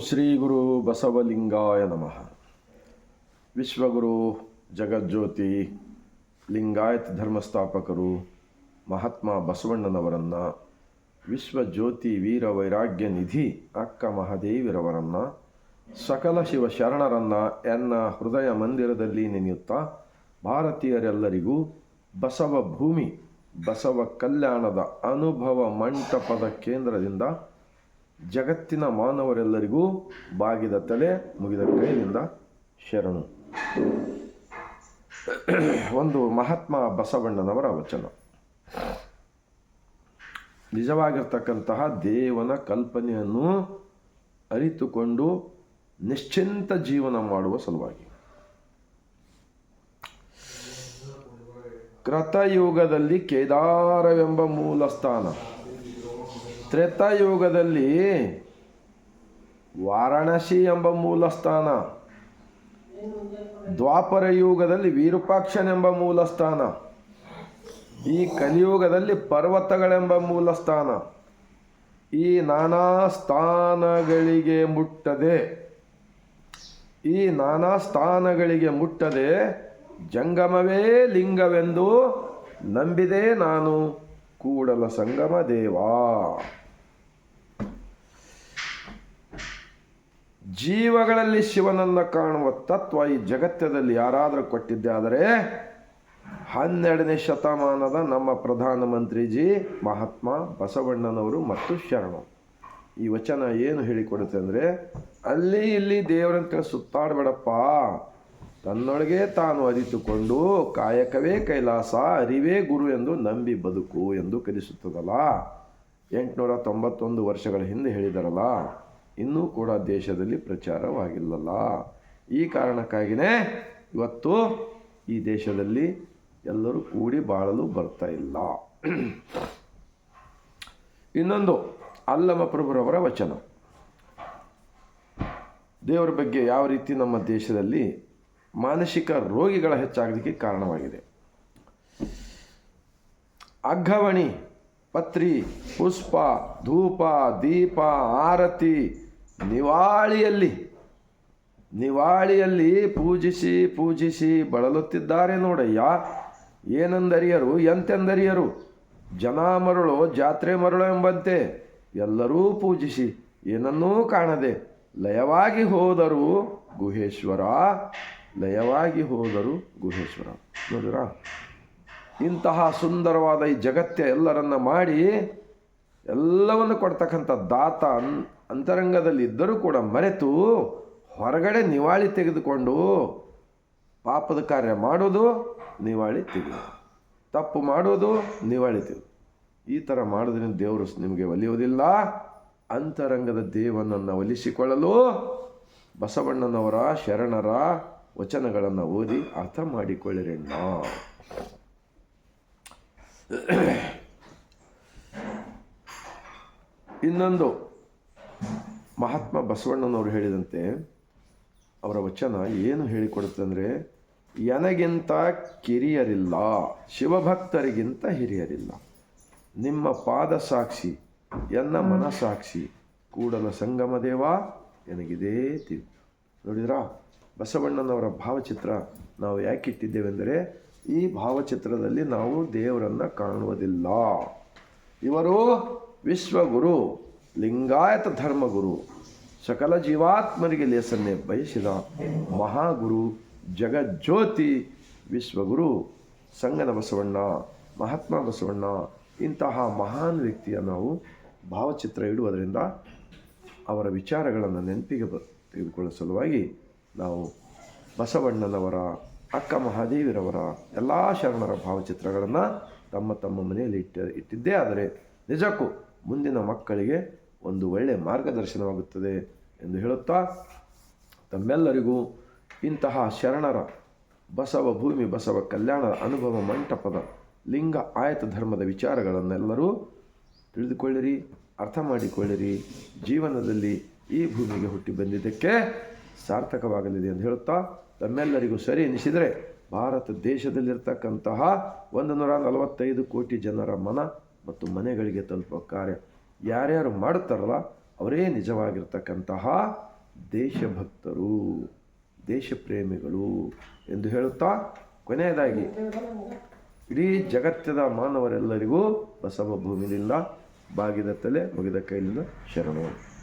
ಶ್ರೀ ಗುರು ಬಸವಲಿಂಗಾಯ ನಮಃ. ವಿಶ್ವಗುರು ಜಗಜ್ಯೋತಿ ಲಿಂಗಾಯತ್ ಧರ್ಮಸ್ಥಾಪಕರು ಮಹಾತ್ಮ ಬಸವಣ್ಣನವರನ್ನು, ವಿಶ್ವಜ್ಯೋತಿ ವೀರ ವೈರಾಗ್ಯ ನಿಧಿ ಅಕ್ಕ ಮಹಾದೇವಿರವರನ್ನು, ಸಕಲ ಶಿವ ಶರಣರನ್ನು ಎನ್ನ ಹೃದಯ ಮಂದಿರದಲ್ಲಿ ನೆನೆಯುತ್ತಾ ಭಾರತೀಯರೆಲ್ಲರಿಗೂ ಬಸವ ಭೂಮಿ, ಬಸವ ಕಲ್ಯಾಣದ ಅನುಭವ ಮಂಟಪದ ಕೇಂದ್ರದಿಂದ ಜಗತ್ತಿನ ಮಾನವರೆಲ್ಲರಿಗೂ ಬಾಗಿದ ತಲೆ ಮುಗಿದ ಕೈಯಿಂದ ಶರಣು. ಒಂದು ಮಹಾತ್ಮ ಬಸವಣ್ಣನವರ ವಚನ. ನಿಜವಾಗಿರ್ತಕ್ಕಂತಹ ದೇವನ ಕಲ್ಪನೆಯನ್ನು ಅರಿತುಕೊಂಡು ನಿಶ್ಚಿಂತ ಜೀವನ ಮಾಡುವ ಸಲುವಾಗಿ. ಕೃತಯುಗದಲ್ಲಿ ಕೇದಾರವೆಂಬ ಮೂಲ ಸ್ಥಾನ. ತ್ರೇತಾಯುಗದಲ್ಲಿ ವಾರಾಣಸಿ ಎಂಬ ಮೂಲ ಸ್ಥಾನ ದ್ವಾಪರ ಯುಗದಲ್ಲಿ ವಿರೂಪಾಕ್ಷನೆಂಬ ಮೂಲ ಸ್ಥಾನ, ಈ ಕಲಿಯುಗದಲ್ಲಿ ಪರ್ವತಗಳೆಂಬ ಮೂಲ ಸ್ಥಾನ. ಈ ನಾನಾ ಸ್ಥಾನಗಳಿಗೆ ಮುಟ್ಟದೆ, ಈ ನಾನಾ ಸ್ಥಾನಗಳಿಗೆ ಮುಟ್ಟದೆ ಜಂಗಮವೇ ಲಿಂಗವೆಂದು ನಂಬಿದೆ ನಾನು. ಕೂಡಲ ಸಂಗಮ ದೇವಾ. ಜೀವಗಳಲ್ಲಿ ಶಿವನನ್ನು ಕಾಣುವ ತತ್ವ ಈ ಜಗತ್ತದಲ್ಲಿ ಯಾರಾದರೂ ಕೊಟ್ಟಿದ್ದೆ ಆದರೆ ಹನ್ನೆರಡನೇ ಶತಮಾನದ ನಮ್ಮ ಪ್ರಧಾನಮಂತ್ರಿಜಿ ಮಹಾತ್ಮ ಬಸವಣ್ಣನವರು ಮತ್ತು ಶರಣ. ಈ ವಚನ ಏನು ಹೇಳಿಕೊಡುತ್ತೆ ಅಂದರೆ, ಅಲ್ಲಿ ಇಲ್ಲಿ ದೇವರಂತ ಸುತ್ತಾಡಬೇಡಪ್ಪ. ತನ್ನೊಳಗೆ ತಾನು ಅರಿತುಕೊಂಡು ಕಾಯಕವೇ ಕೈಲಾಸ, ಅರಿವೇ ಗುರು ಎಂದು ನಂಬಿ ಬದುಕು ಎಂದು ಕಲಿಸುತ್ತದಲ್ಲ. ಎಂಟುನೂರ ತೊಂಬತ್ತೊಂದು ವರ್ಷಗಳ ಹಿಂದೆ ಹೇಳಿದರಲ್ಲ. ಇನ್ನೂ ಕೂಡ ದೇಶದಲ್ಲಿ ಪ್ರಚಾರವಾಗಿಲ್ಲಲ್ಲ. ಈ ಕಾರಣಕ್ಕಾಗಿಯೇ ಇವತ್ತು ಈ ದೇಶದಲ್ಲಿ ಎಲ್ಲರೂ ಕೂಡಿ ಬಾಳಲು ಬರ್ತಾ ಇಲ್ಲ. ಇನ್ನೊಂದು, ಅಲ್ಲಮ ಪ್ರಭುರವರ ವಚನ. ದೇವರ ಬಗ್ಗೆ ಯಾವ ರೀತಿ ನಮ್ಮ ದೇಶದಲ್ಲಿ ಮಾನಸಿಕ ರೋಗಿಗಳ ಹೆಚ್ಚಾಗಲಿಕ್ಕೆ ಕಾರಣವಾಗಿದೆ. ಅಗ್ಗವಣಿ ಪತ್ರಿ, ಪುಷ್ಪ, ಧೂಪ, ದೀಪ, ಆರತಿ ನಿವಾಳಿಯಲ್ಲಿ ನಿವಾಳಿಯಲ್ಲಿ ಪೂಜಿಸಿ ಪೂಜಿಸಿ ಬಳಲುತ್ತಿದ್ದಾರೆ ನೋಡಯ್ಯ. ಏನೆಂದರಿಯರು, ಎಂತೆಂದರಿಯರು? ಜನ ಮರಳು, ಜಾತ್ರೆ ಮರಳು ಎಂಬಂತೆ ಎಲ್ಲರೂ ಪೂಜಿಸಿ, ಏನನ್ನೂ ಕಾಣದೆ ಲಯವಾಗಿ ಹೋದರು ಗುಹೇಶ್ವರ, ಲಯವಾಗಿ ಹೋದರು ಗುಹೇಶ್ವರ. ನೋಡಿರಾ ಇಂತಹ ಸುಂದರವಾದ ಈ ಜಗತ್ತೆ ಎಲ್ಲರನ್ನ ಮಾಡಿ ಎಲ್ಲವನ್ನು ಕೊಡ್ತಕ್ಕಂಥ ದಾತ ಅನ್ ಅಂತರಂಗದಲ್ಲಿ ಇದ್ದರೂ ಕೂಡ ಮರೆತು ಹೊರಗಡೆ ನಿವಾಳಿ ತೆಗೆದುಕೊಂಡು ಪಾಪದ ಕಾರ್ಯ ಮಾಡೋದು ನಿವಾಳಿ ತೆಗೆದು ತಪ್ಪು ಮಾಡೋದು ನಿವಾಳಿ ತೆಗೆದು ಈ ಥರ ಮಾಡೋದ್ರಿಂದ ದೇವರು ನಿಮಗೆ ಒಲಿಯೋದಿಲ್ಲ ಅಂತರಂಗದ ದೇವನನ್ನು ಒಲಿಸಿಕೊಳ್ಳಲು ಬಸವಣ್ಣನವರ ಶರಣರ ವಚನಗಳನ್ನು ಓದಿ ಅರ್ಥ ಮಾಡಿಕೊಳ್ಳಿರಣ್ಣ. ಇನ್ನೊಂದು. ಮಹಾತ್ಮ ಬಸವಣ್ಣನವರು ಹೇಳಿದಂತೆ ಅವರ ವಚನ ಏನು ಹೇಳಿಕೊಡುತ್ತೆ ಅಂದರೆ ನನಗಿಂತ ಕಿರಿಯರಿಲ್ಲ, ಶಿವಭಕ್ತರಿಗಿಂತ ಹಿರಿಯರಿಲ್ಲ. ನಿಮ್ಮ ಪಾದ ಸಾಕ್ಷಿ, ಎನ್ನ ಮನಸಾಕ್ಷಿ, ಕೂಡಲ ಸಂಗಮ ದೇವ ನನಗಿದೇ ತಿಳಿ. ನೋಡಿದ್ರಾ? ಬಸವಣ್ಣನವರ ಭಾವಚಿತ್ರ ನಾವು ಯಾಕೆ ಇಟ್ಟಿದ್ದೇವೆಂದರೆ, ಈ ಭಾವಚಿತ್ರದಲ್ಲಿ ನಾವು ದೇವರನ್ನು ಕಾಣುವುದಿಲ್ಲ. ಇವರು ವಿಶ್ವಗುರು. ಲಿಂಗಾಯತ ಧರ್ಮಗುರು ಸಕಲ ಜೀವಾತ್ಮರಿಗೆ ಲೇಸನ್ನೇ ಬಯಸಿದ ಮಹಾಗುರು ಜಗಜ್ಯೋತಿ ವಿಶ್ವಗುರು ಸಂಗನ ಬಸವಣ್ಣ, ಮಹಾತ್ಮ ಬಸವಣ್ಣ, ಇಂತಹ ಮಹಾನ್ ವ್ಯಕ್ತಿಯ ನಾವು ಭಾವಚಿತ್ರ ಇಡುವುದರಿಂದ ಅವರ ವಿಚಾರಗಳನ್ನು ನೆನಪಿಗೆ ಬ, ತೆಗೆದುಕೊಳ್ಳುವ ಸಲುವಾಗಿ ನಾವು ಬಸವಣ್ಣನವರ, ಅಕ್ಕ ಮಹಾದೇವಿರವರ ಎಲ್ಲ ಶರಣರ ಭಾವಚಿತ್ರಗಳನ್ನು ತಮ್ಮ ತಮ್ಮ ಮನೆಯಲ್ಲಿ ಇಟ್ಟ, ಇಟ್ಟಿದ್ದೇ ಆದರೆ ನಿಜಕ್ಕೂ ಮುಂದಿನ ಮಕ್ಕಳಿಗೆ ಒಂದು ಒಳ್ಳೆಯ ಮಾರ್ಗದರ್ಶನವಾಗುತ್ತದೆ ಎಂದು ಹೇಳುತ್ತಾ, ತಮ್ಮೆಲ್ಲರಿಗೂ ಇಂತಹ ಶರಣರ ಬಸವ ಭೂಮಿ, ಬಸವ ಕಲ್ಯಾಣದ ಅನುಭವ ಮಂಟಪದ ಲಿಂಗ ಆಯತ ಧರ್ಮದ ವಿಚಾರಗಳನ್ನೆಲ್ಲರೂ ತಿಳಿದುಕೊಳ್ಳಿರಿ, ಅರ್ಥ ಮಾಡಿಕೊಳ್ಳಿರಿ. ಜೀವನದಲ್ಲಿ ಈ ಭೂಮಿಗೆ ಹುಟ್ಟಿ ಬಂದಿದ್ದಕ್ಕೆ ಸಾರ್ಥಕವಾಗಲಿದೆ ಎಂದು ಹೇಳುತ್ತಾ, ತಮ್ಮೆಲ್ಲರಿಗೂ ಸರಿ ಎನಿಸಿದರೆ ಭಾರತ ದೇಶದಲ್ಲಿರ್ತಕ್ಕಂತಹ ಒಂದು ನೂರ ನಲವತ್ತೈದು ಕೋಟಿ ಜನರ ಮನ ಮತ್ತು ಮನೆಗಳಿಗೆ ತಲುಪುವ ಕಾರ್ಯ ಯಾರ್ಯಾರು ಮಾಡುತ್ತಾರಲ್ಲ, ಅವರೇ ನಿಜವಾಗಿರ್ತಕ್ಕಂತಹ ದೇಶಭಕ್ತರು, ದೇಶಪ್ರೇಮಿಗಳು ಎಂದು ಹೇಳುತ್ತಾ ಕೊನೆಯದಾಗಿ, ಇಡೀ ಜಗತ್ತದ ಮಾನವರೆಲ್ಲರಿಗೂ ಬಸವ ಭೂಮಿಲಿಂದ ಬಾಗಿದ ತಲೆ ಮುಗಿದ ಕೈಲಿಂದ ಶರಣು.